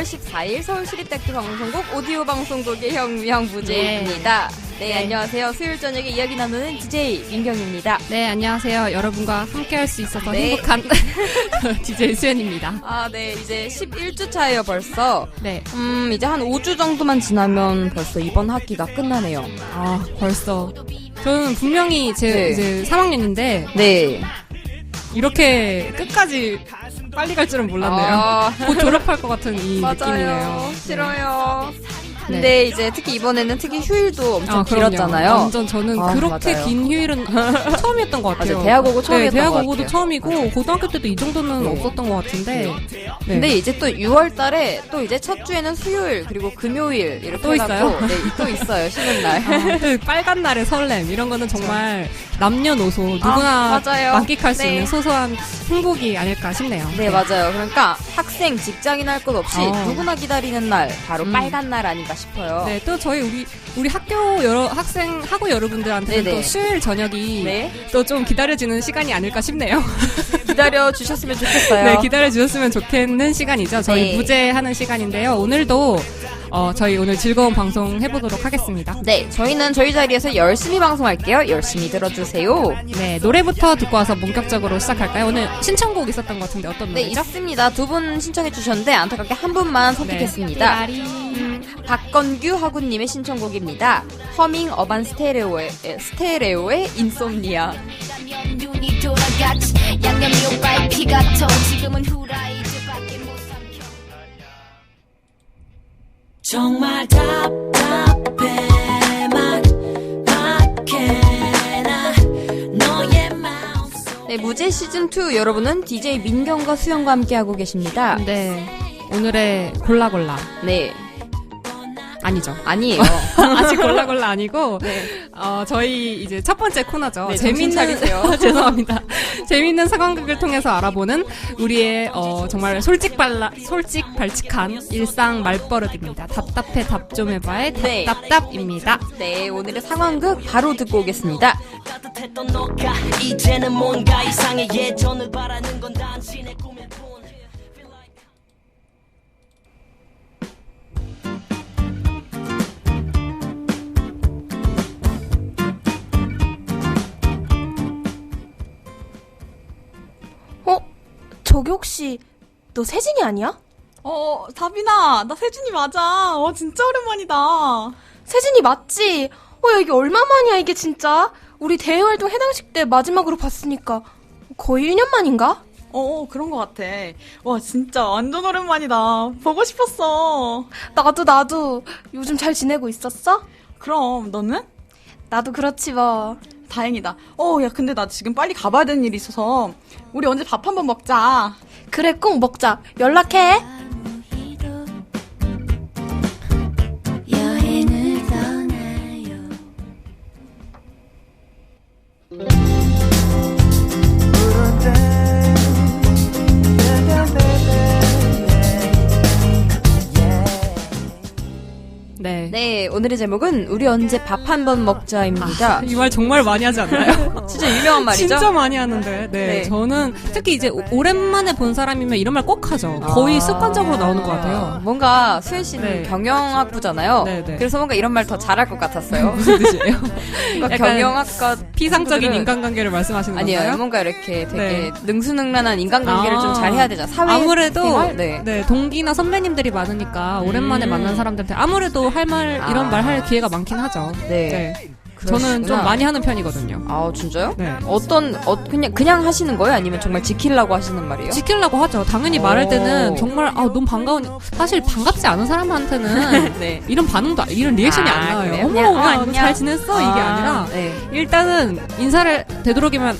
5월 14일 서울시립대학교 방송국 오디오 방송국의 혁명 무제입니다. 네. 네. 안녕하세요. 수요일 저녁에 이야기 나누는 DJ 민경입니다. 네, 안녕하세요. 여러분과 함께 할 수 있어서 네. 행복한 DJ 수연입니다. 아, 네. 이제 11주 차예요, 벌써. 네. 음, 이제 한 5주 정도만 지나면 벌써 이번 학기가 끝나네요. 아, 벌써. 저는 분명히 제 네. 이제 3학년인데 네. 이렇게 끝까지 빨리 갈 줄은 몰랐네요. 아, 곧 졸업할 것 같은 이 맞아요. 느낌이네요. 싫어요. 네. 근데 이제 특히 이번에는 특히 휴일도 엄청 아. 길었잖아요. 완전 저는 아, 그렇게 맞아요. 긴 휴일은 처음이었던 것 같아요. 맞아요. 대학 오고 처음이었던 네, 대학 것 오고도 같아요. 처음이고 고등학교 때도 이 정도는 네. 없었던 것 같은데. 네. 근데 이제 또 6월 달에 또 이제 첫 주에는 수요일 그리고 금요일 이렇게 또 있어요? 네, 또 있어요. 쉬는 날. 아, 그 빨간 날의 설렘 이런 거는 정말 남녀노소 누구나 아, 맞아요. 만끽할 수 네. 있는 소소한 행복이 아닐까 싶네요. 네, 맞아요. 그러니까 학생, 직장인 할 것 없이 어. 누구나 기다리는 날, 바로 음. 빨간 날 아닌가 싶어요. 네, 또 저희 우리 우리 학교 여러 학생 하고 여러분들한테는 네네. 또 수요일 저녁이 네. 또 좀 기다려지는 시간이 아닐까 싶네요. 기다려 주셨으면 좋겠어요. 네, 기다려 주셨으면 좋겠는 시간이죠. 저희 네. 무제하는 시간인데요. 오늘도 어, 저희 오늘 즐거운 방송 해보도록 하겠습니다. 네, 저희는 저희 자리에서 열심히 방송할게요. 열심히 들어주세요. 네, 노래부터 듣고 와서 본격적으로 시작할까요? 오늘 신청곡 있었던 것 같은데 어떤 네, 노래죠? 있습니다. 두 분 신청해 주셨는데 안타깝게 한 분만 선택했습니다. 네. 음, 박건규 하구님의 신청곡입니다. 허밍 어반 스테레오의 에, 스테레오의 인솜니아. 양념이 오빠의 피가 터 지금은 후라이 정말 너의 마음속 네, 무제 시즌 2 여러분은 DJ 민경과 수영과 함께 하고 계십니다. 네. 오늘의 골라골라. 네, 아니죠. 아니에요. 아직 골라골라 아니고, 네. 어, 저희 이제 첫 번째 코너죠. 네, 차리세요. 죄송합니다. 재밌는 상황극을 통해서 알아보는 우리의, 어, 정말 솔직 발라, 솔직 발칙한 일상 말버릇입니다. 답답해 답 좀 해봐의 네. 답답답입니다. 네, 오늘의 상황극 바로 듣고 오겠습니다. 저기 혹시 너 세진이 아니야? 어, 다빈아, 나 세준이 맞아. 어, 진짜 오랜만이다. 세진이 맞지? 어, 야, 이게 얼마만이야, 이게 진짜? 우리 대외활동 해당식 때 마지막으로 봤으니까 거의 1년 만인가? 어, 그런 것 같아. 와, 진짜 완전 오랜만이다. 보고 싶었어. 나도, 나도. 요즘 잘 지내고 있었어? 그럼, 너는? 나도 그렇지 뭐. 다행이다. 어, 야, 근데 나 지금 빨리 가봐야 되는 일이 있어서, 우리 언제 밥 한번 먹자. 그래, 꼭 먹자. 연락해. 네. 네, 오늘의 제목은 우리 언제 밥 한 번 먹자입니다. 이말 정말 많이 하지 않나요? 진짜 유명한 말이죠? 진짜 많이 하는데. 네. 네. 저는 특히 이제 오- 오랜만에 본 사람이면 이런 말 꼭 하죠. 거의 아. 습관적으로 나오는 것 같아요. 뭔가 수현 씨는 네. 경영학부잖아요. 네, 네. 그래서 뭔가 이런 말 더 잘할 것 같았어요. 무슨 뜻이에요? 약간 경영학과 피상적인 인간관계를 말씀하시는 아니에요. 건가요? 뭔가 이렇게 되게 네. 능수능란한 인간관계를 아. 좀잘 해야 되잖아. 사회 아무래도 생활? 네. 네. 동기나 선배님들이 많으니까 오랜만에 음. 만난 사람들한테 아무래도 할 말 이런 아. 말 할 기회가 많긴 하죠. 네. 저는 좀 그러시구나. 많이 하는 편이거든요. 아 진짜요? 네. 어떤 어 그냥 그냥 하시는 거예요? 아니면 정말 지키려고 하시는 말이에요? 지키려고 하죠. 당연히 오. 말할 때는 정말 아 너무 반가운 사실 반갑지 않은 사람한테는 네. 이런 반응도 이런 리액션이 아, 안 나와요. 그래요? 어머 그냥, 어. 잘 지냈어 이게 아니라 네. 일단은 인사를 되도록이면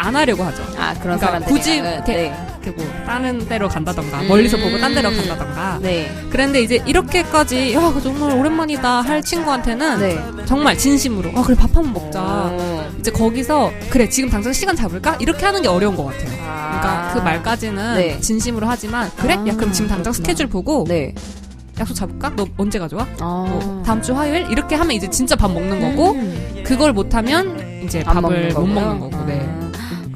안 하려고 하죠. 아 그런 그러니까 사람들 굳이 이렇게 이렇게 뭐 다른 데로 간다던가 멀리서 보고 딴 데로 간다던가 네. 그런데 이제 이렇게까지 야 정말 오랜만이다 할 친구한테는 네. 정말 진심으로 아 그래 밥 한번 먹자 어. 이제 거기서 그래 지금 당장 시간 잡을까 이렇게 하는 게 어려운 것 같아요 아. 그러니까 그 말까지는 네. 진심으로 하지만 그래 아, 야 그럼 지금 당장 그렇구나. 스케줄 보고 네. 약속 잡을까 너 언제 가져와 아. 뭐 다음 주 화요일 이렇게 하면 이제 진짜 밥 먹는 거고 음. 그걸 못하면 이제 안 밥을 못? 먹는 거고 네.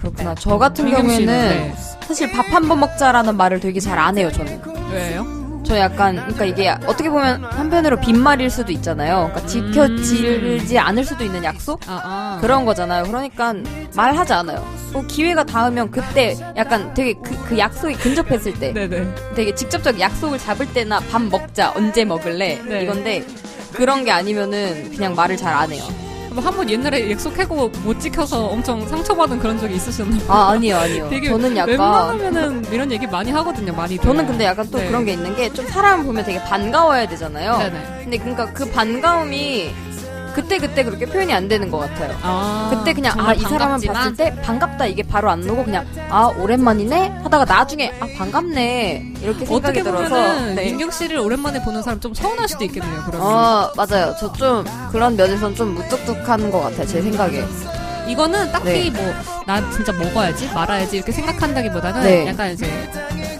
아, 그렇구나. 저 같은 민경 경우에는 네. 사실 밥 한 번 먹자라는 말을 되게 잘 안 해요, 저는. 왜요? 저 약간 그러니까 이게 어떻게 보면 한편으로 빈말일 수도 있잖아요. 그러니까 지켜지지 않을 수도 있는 약속 아, 아. 그런 거잖아요. 그러니까 말하지 않아요. 뭐 기회가 닿으면 그때 약간 되게 그, 그 약속이 근접했을 때 네네. 되게 직접적 약속을 잡을 때나 밥 먹자 언제 먹을래 네. 이건데 그런 게 아니면은 그냥 말을 잘 안 해요. 한 번 옛날에 약속하고 못 지켜서 엄청 상처받은 그런 적이 있으셨나요? 아 아니요 아니요. 되게 저는 약간 웬만하면은 이런 얘기 많이 하거든요, 많이. 저는 근데 약간 또 네. 그런 게 있는 게 좀 사람 보면 되게 반가워야 되잖아요. 네네. 근데 그러니까 그 반가움이 그때 그때 그렇게 표현이 안 되는 것 같아요. 아, 그때 그냥 아 이 사람을 반갑지만 봤을 때 반갑다 이게 바로 안 나오고 그냥 아 오랜만이네 하다가 나중에 아 반갑네 이렇게 생각이 어떻게 들어서 보면은 네. 민경 씨를 오랜만에 보는 사람 좀 서운할 수도 있겠네요. 그러면 어 맞아요 저 좀 그런 면에서는 좀 무뚝뚝한 것 같아요 제 생각에 이거는 딱히 네. 뭐나 진짜 먹어야지 말아야지 이렇게 생각한다기보다는 네. 약간 이제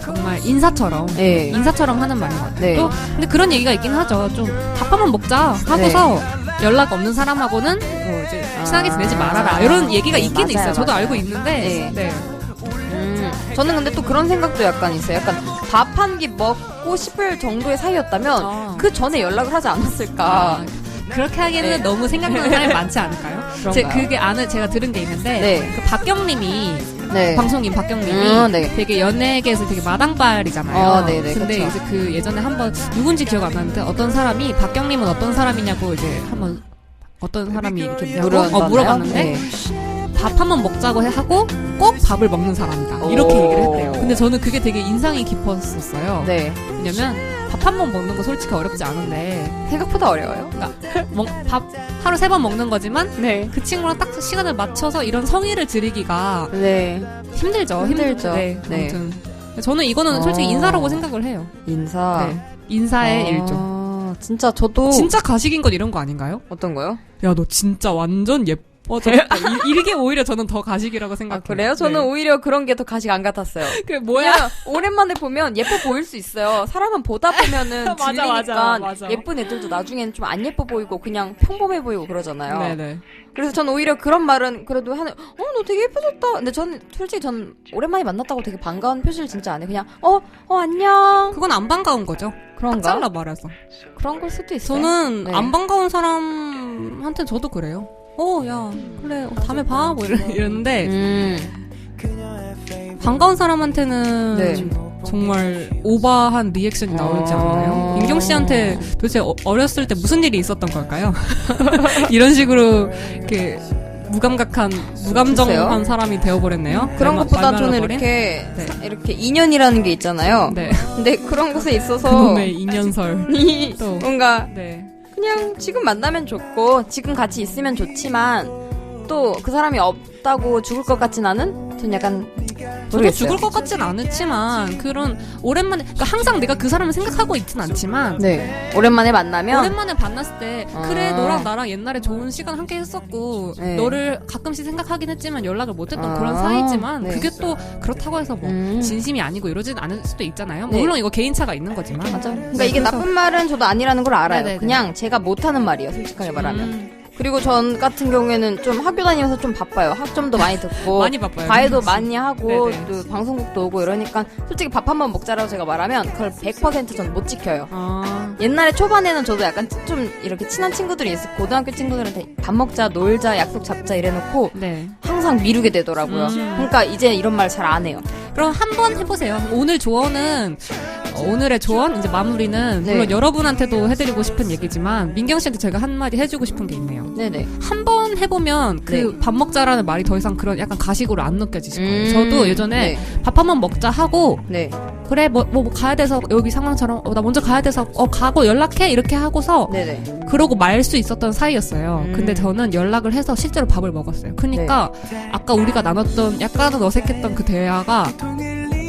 정말 인사처럼 네. 인사처럼 하는 말인 것 같아요. 네. 또 근데 그런 얘기가 있긴 하죠. 좀 밥 한번 먹자 하고서 연락 없는 사람하고는 뭐 이제 친하게 지내지 말아라 이런 얘기가 네, 있긴 맞아요, 있어요. 저도 맞아요. 알고 있는데 네. 네. 음, 저는 근데 또 그런 생각도 약간 있어요 약간 밥 한 끼 먹고 싶을 정도의 사이였다면 아. 그 전에 연락을 하지 않았을까 아, 그렇게 하기에는 네. 너무 생각나는 사람이 많지 않을까요? 제 그런가요? 그게 아는 제가 들은 게 있는데 네. 그 박경님이 네 방송인 박경님이 음, 네. 되게 연예계에서 되게 마당발이잖아요. 어, 네네, 근데 그쵸. 이제 그 예전에 한번 누군지 기억 안 나는데 어떤 사람이 박경님은 어떤 사람이냐고 이제 한번 어떤 사람이 이렇게 물어봤, 어, 물어봤는데 네. 밥 한번 먹자고 해- 하고 꼭 밥을 먹는 사람이다 이렇게 오. 얘기를 했대요. 근데 저는 그게 되게 인상이 깊었었어요. 네 왜냐면 밥 한 번 먹는 거 솔직히 어렵지 않은데 생각보다 어려워요 먹, 밥 하루 세 번 먹는 거지만 네 그 친구랑 딱 시간을 맞춰서 이런 성의를 들이기가 네. 힘들죠. 힘들죠. 네. 네. 아무튼 저는 이거는 솔직히 어. 인사라고 생각을 해요. 인사 네. 인사의 아, 일종. 진짜 저도 진짜 가식인 건 이런 거 아닌가요? 어떤 거요? 야, 너 진짜 완전 예뻐 졌다. 이, 이게 오히려 저는 더 가식이라고 아 생각해요. 그래요? 저는 네. 오히려 그런 게 더 가식 안 같았어요. 그 뭐야? 그냥 오랜만에 보면 예뻐 보일 수 있어요. 사람은 보다 보면은 맞아, 질리니까 맞아, 맞아. 예쁜 애들도 나중에는 좀 안 예뻐 보이고 그냥 평범해 보이고 그러잖아요. 네네. 그래서 저는 오히려 그런 말은 그래도 하는 어 너 되게 예뻐졌다. 근데 저는 솔직히 전 오랜만에 만났다고 되게 반가운 표시를 진짜 안 해. 그냥 어어 안녕 그건 안 반가운 거죠. 딱 그런가? 잘라 말해서. 그런 걸 수도 있어요. 저는 네. 안 반가운 사람한테 저도 그래요. 어, 야, 그래, 어, 다음에 봐. 뭐 이러, 이러는데, 음. 반가운 사람한테는 네. 정말 오버한 리액션이 나오지 않나요? 어. 민경 씨한테 도대체 어, 어렸을 때 무슨 일이 있었던 걸까요? 이런 식으로 이렇게 무감각한 무감정한. 사람이 되어버렸네요. 그런 말- 것보다 말 저는? 이렇게 네. 이렇게 인연이라는 게 있잖아요. 네 근데 그런 것에 있어서 그놈의 인연설 이 또. 뭔가 네 그냥 지금 만나면 좋고 지금 같이 있으면 좋지만 또 그 사람이 없 다고 죽을 것 같진 않은? 전 약간 저도 모르겠어요. 죽을 것 같진 않지만 그런 오랜만에 그러니까 항상 내가 그 사람을 생각하고 있진 않지만 네 오랜만에 만나면 오랜만에 만났을 때 아. 그래 너랑 나랑 옛날에 좋은 시간 함께 했었고 네. 너를 가끔씩 생각하긴 했지만 연락을 못했던 아. 그런 사이지만 네. 그게 또 그렇다고 해서 뭐 음. 진심이 아니고 이러진 않을 수도 있잖아요 네. 물론 이거 개인차가 있는 거지만 맞아. 그러니까 네, 이게 나쁜 말은 저도 아니라는 걸 알아요. 네네네. 그냥 제가 못하는 말이에요. 솔직하게 말하면. 음, 그리고 전 같은 경우에는 좀 학교 다니면서 좀 바빠요. 학점도 많이 듣고 많이 바빠요 과외도 많이 하고 네네. 또 방송국도 오고 이러니까 솔직히 밥 한 번 먹자라고 제가 말하면 그걸 100%전 못 지켜요. 아, 옛날에 초반에는 저도 약간 좀 이렇게 친한 친구들이 있어 고등학교 친구들한테 밥 먹자 놀자 약속 잡자 이래놓고 네 항상 미루게 되더라고요. 음. 그러니까 이제 이런 말 잘 안 해요. 그럼 한 번 해보세요 오늘 조언은 어, 오늘의 조언 이제 마무리는 네. 물론 여러분한테도 해드리고 싶은 얘기지만 민경 씨한테 제가 한 마디 해주고 싶은 게 있네요 네네. 한 번 해보면 그 네. 밥 먹자라는 말이 더 이상 그런 약간 가식으로 안 느껴지실 거예요. 음, 저도 예전에 밥 한 번 먹자 하고 네. 그래 뭐, 뭐, 뭐 가야 돼서 여기 상황처럼 어, 나 먼저 가야 돼서 어 가고 연락해 이렇게 하고서 네. 네네. 그러고 말 수 있었던 사이였어요. 음. 근데 저는 연락을 해서 실제로 밥을 먹었어요. 그러니까 아까 우리가 나눴던 약간은 어색했던 그 대화가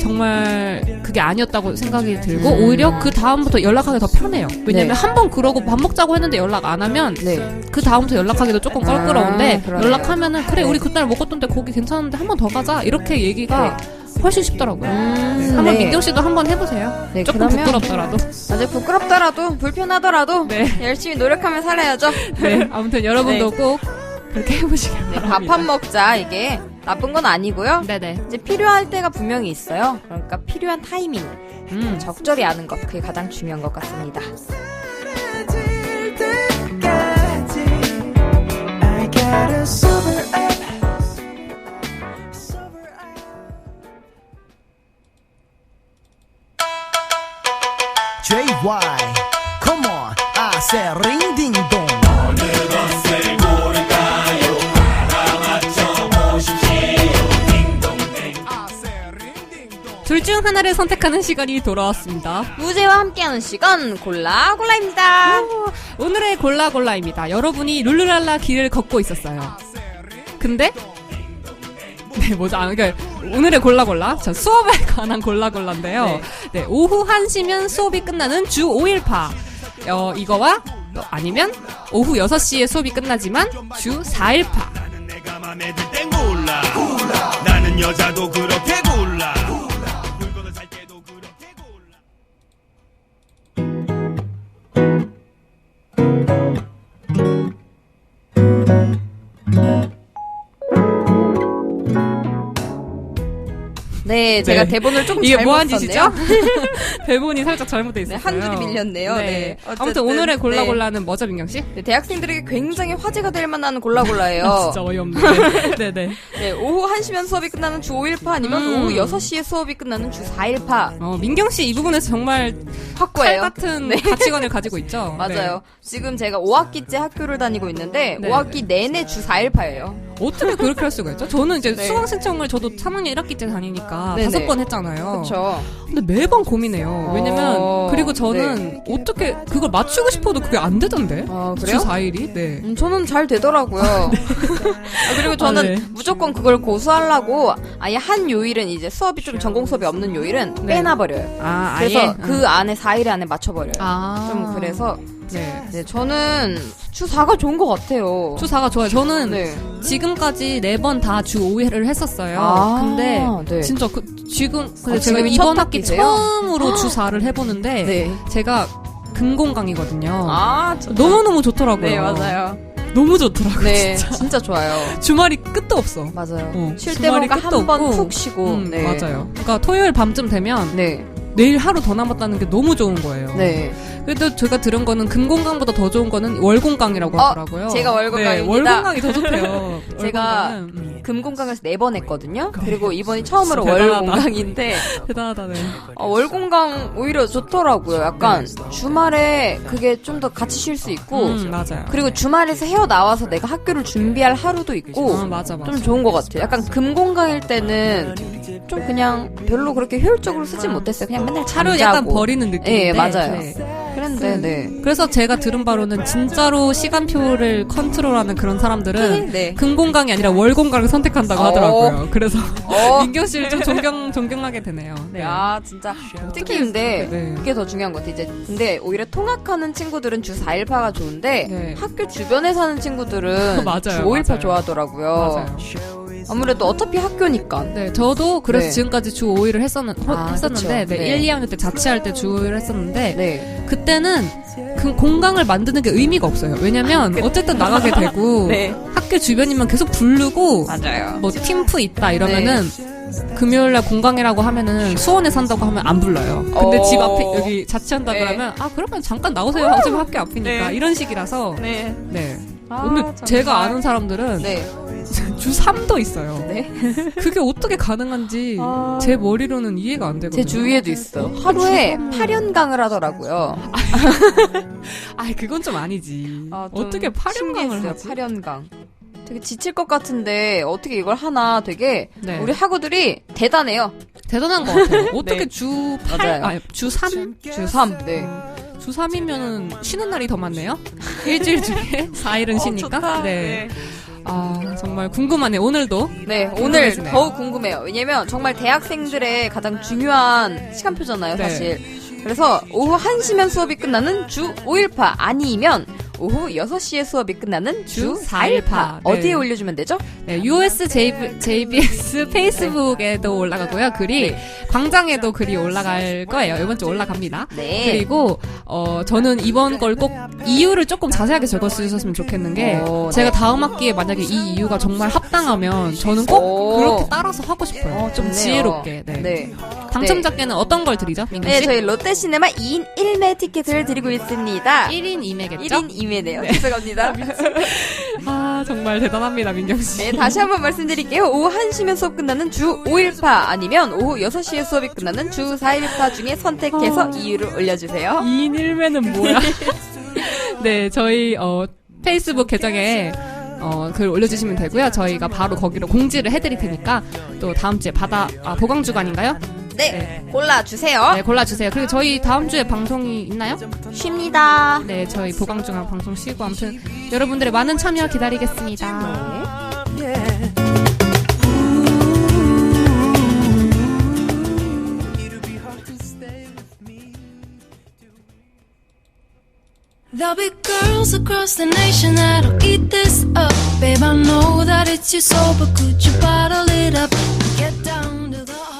정말 그게 아니었다고 생각이 들고 음. 오히려 그 다음부터 연락하기 더 편해요. 왜냐면 네. 한번 그러고 밥 먹자고 했는데 연락 안 하면 네. 그 다음부터 연락하기도 조금 껄끄러운데 아. 연락하면은 그래 우리 그날 먹었던데 거기 괜찮은데 한 번 더 가자 이렇게 얘기가 훨씬 쉽더라고요. 음, 한번 네. 민경 씨도 한번 해보세요. 네, 조금 부끄럽더라도. 아주 부끄럽더라도 불편하더라도 네. 열심히 노력하며 살아야죠. 네. 아무튼 여러분도 꼭 그렇게 해보시길 네, 바랍니다. 밥 한 먹자 이게 나쁜 건 아니고요. 네네. 이제 필요할 때가 분명히 있어요. 그러니까 필요한 타이밍, 음. 적절히 아는 것, 그게 가장 중요한 것 같습니다. JY, come on, I ring 둘 중 하나를 선택하는 시간이 돌아왔습니다. 무제와 함께하는 시간 골라 골라입니다. 오 늘의 골라 골라입니다. 여러분이 룰루랄라 길을 걷고 있었어요. 근데 네, 뭐죠? 아, 그러니까 오늘의 골라골라. 자, 수업에 관한 골라골라인데요. 네. 오후 1시면 수업이 끝나는 주 5일파. 어, 이거와 또 아니면 오후 6시에 수업이 끝나지만 주 4일파. 내가 맘에 들땐 골라 나는 여자도 그렇게 골라 Thank you. 네, 제가 네. 대본을 조금 이게 잘못 뭐한 썼네요. 짓이죠? 대본이 살짝 잘못돼 있어요. 네, 한 줄이 밀렸네요. 네. 아무튼 어쨌든, 오늘의 네. 골라골라는 뭐죠, 민경 씨? 네, 대학생들에게 굉장히 화제가 될 만한 골라골라예요. 진짜 어이없네. 네, 네. 네, 오후 1시면 수업이 끝나는 주 5일파 아니면 음. 오후 6시에 수업이 끝나는 주 4일파 어, 민경 씨 이 부분에서 정말 칼 확고해요. 같은 네. 가치관을 가지고 있죠. 맞아요. 지금 제가 5학기째 학교를 다니고 있는데 네. 5학기 내내 주 4일파예요. 네. 어떻게 그렇게 할 수가 있죠? 저는 이제 네. 수강 신청을 저도 3학년 1학기 때 다니니까 네네. 다섯 번 했잖아요. 그렇죠. 근데 매번 고민해요. 왜냐면 어, 그리고 저는 어떻게 그걸 맞추고 싶어도 그게 안 되던데. 아, 그래요? 주 4일이? 네. 음, 저는 잘 되더라고요. 아, 그리고 저는 아, 네. 무조건 그걸 고수하려고 아예 한 요일은 이제 수업이 좀 전공 수업이 없는 요일은 네. 빼놔버려요. 아, 그래서? 그 안에 4일 안에 맞춰버려요. 아. 좀 그래서 네. 네, 저는 주 4가 좋은 것 같아요. 주 4가 좋아요. 저는 네. 지금까지 네 번 다 주 5회를 했었어요. 아, 근데 네. 진짜 그 지금 근데 아, 제가 이번 첫 학기? 처음으로 주 4를 해보는데 네. 제가 근공강이거든요. 아, 너무너무 좋더라고요. 네, 맞아요. 너무 좋더라고요. 네, 진짜. 진짜 좋아요. 주말이 끝도 없어. 맞아요. 어, 쉴때 주말이 뭔가 끝도 한번 없고. 푹 쉬고. 음, 네. 맞아요. 그러니까 토요일 밤쯤 되면 네. 내일 하루 더 남았다는 게 너무 좋은 거예요. 네. 그래도 제가 들은 거는 금공강보다 더 좋은 거는 월공강이라고 어, 하더라고요. 제가 월공강입니다. 네, 월공강이 더 좋대요. 제가 음. 금공강에서 네 번 했거든요. 그리고 이번이 처음으로 대단하다. 월공강인데 대단하다네. 어, 월공강 오히려 좋더라고요. 약간 주말에 그게 좀 더 같이 쉴 수 있고 음, 맞아요. 그리고 주말에서 헤어 나와서 내가 학교를 준비할 하루도 있고 어, 맞아, 맞아. 좀 좋은 것 같아요. 약간 금공강일 때는 좀 그냥 별로 그렇게 효율적으로 쓰지 못했어요. 그냥 맨날 잠자고. 약간 버리는 느낌인데. 예, 맞아요. 네. 그랬는데 네. 그래서 제가 들은 바로는 진짜로 시간표를 컨트롤하는 그런 사람들은 네. 금공강이 아니라 월공강을 선택한다고 어. 하더라고요. 그래서 어. 민경 씨를 좀 존경 존경하게 되네요. 네. 아 진짜 특히 근데 네. 그게 더 중요한 것 같아. 이제 근데 오히려 통학하는 친구들은 주 4일파가 좋은데 네. 학교 주변에 사는 친구들은 주 5일파 맞아요. 좋아하더라고요. 맞아요. 아무래도 어차피 학교니까. 네, 저도 그래서 네. 지금까지 주 5일을 했었는, 아, 했었는데, 그쵸. 네, 네. 1, 2학년 때 자취할 때 주 5일을 했었는데, 네. 그때는 그 공강을 만드는 게 의미가 없어요. 왜냐면, 어쨌든 나가게 되고, 네. 학교 주변이면 계속 부르고, 맞아요. 뭐 팀프 있다 이러면은, 금요일날 공강이라고 하면은 수원에 산다고 하면 안 불러요. 근데 어. 집 앞에 여기 자취한다 네. 그러면 아 그러면 잠깐 나오세요. 어차피 학교 앞이니까 네. 이런 식이라서 네. 네. 아, 근데 정말. 제가 아는 사람들은 네. 주 3도 있어요. 네. 그게 어떻게 가능한지 아. 제 머리로는 이해가 안 되거든요. 제 주위에도 있어. 하루에 8연강을 하더라고요. 아, 그건 좀 아니지. 아, 좀 어떻게 8연강을 신기했어요, 하지? 8연강. 되게 지칠 것 같은데 어떻게 이걸 하나 되게 네. 우리 학우들이 대단해요. 대단한 것 같아요. 어떻게 네. 주 8, 맞아요. 아니, 주 3? 주 3. 네. 주 3이면은 쉬는 날이 더 많네요? 일주일 중에 4일은 쉬니까? 네. 아, 정말 궁금하네, 오늘도. 네, 오늘 궁금해지네요. 더욱 궁금해요. 왜냐면 정말 대학생들의 가장 중요한 시간표잖아요, 네. 사실. 그래서 오후 1시면 수업이 끝나는 주 5일파 아니면 오후 6시에 수업이 끝나는 주주 4일파. 4일파. 네. 어디에 올려주면 되죠? 네, US JB, JBS 페이스북에도 올라가고요. 글이 광장에도 글이 올라갈 거예요. 이번 주 올라갑니다. 네. 그리고 어 저는 이번 걸 꼭 이유를 조금 자세하게 적어주셨으면 좋겠는 게 오, 제가 네. 다음 학기에 만약에 이 이유가 정말 합당하면 저는 꼭 오. 그렇게 따라서 하고 싶어요. 어, 좀 좋네요. 지혜롭게. 네. 네. 당첨자께는 어떤 걸 드리죠, 민경 씨? 네, 저희 롯데시네마 2인 1매 티켓을 드리고 있습니다. 1인 2매겠죠? 1인 2매 네요. 죄송합니다. 아 정말 대단합니다, 민경 씨. 네, 다시 한번 말씀드릴게요. 오후 1시면 수업 끝나는 주 5일파 아니면 오후 6시에 수업이 끝나는 주 4일파 중에 선택해서 이유를 올려주세요. 2인 1매는 뭐야? 네, 저희 어 페이스북 계정에 어, 글 올려주시면 되고요. 저희가 바로 거기로 공지를 해드릴 테니까 또 다음 주에 받아 아, 보강 주간인가요? 네, 골라주세요. 네, 골라주세요. 그리고 저희 다음 주에 방송이 있나요? 쉽니다. 네, 저희 보강 주간 방송 쉬고 아무튼 여러분들의 많은 참여 기다리겠습니다. There'll be girls across the nation that'll eat this up. Babe, I know that it's your soul, but could you bottle it up?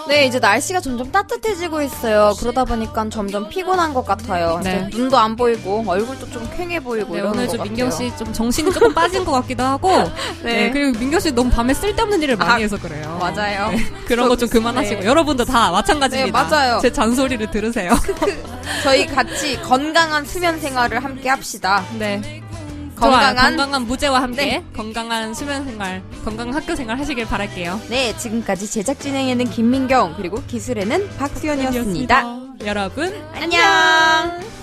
네, 이제 날씨가 점점 따뜻해지고 있어요. 그러다 보니까 점점 피곤한 것 같아요. 네. 눈도 안 보이고 얼굴도 좀 퀭해 보이고 네, 오늘 것 좀. 민경 씨 좀 정신이 조금 빠진 것 같기도 하고, 네. 그리고 민경 씨 너무 밤에 쓸데없는 일을 많이 아, 해서 그래요. 맞아요. 그런 거 좀 그만하시고 네. 여러분도 다 마찬가지입니다. 네, 맞아요. 제 잔소리를 들으세요. 저희 같이 건강한 수면 생활을 함께 합시다. 네. 건강한 건강한 무제와 함께 네. 건강한 수면 생활, 건강한 학교 생활 하시길 바랄게요. 네, 지금까지 제작 진행에는 김민경 그리고 기술에는 박수현이었습니다. 박수현이었습니다. 여러분 안녕. 안녕.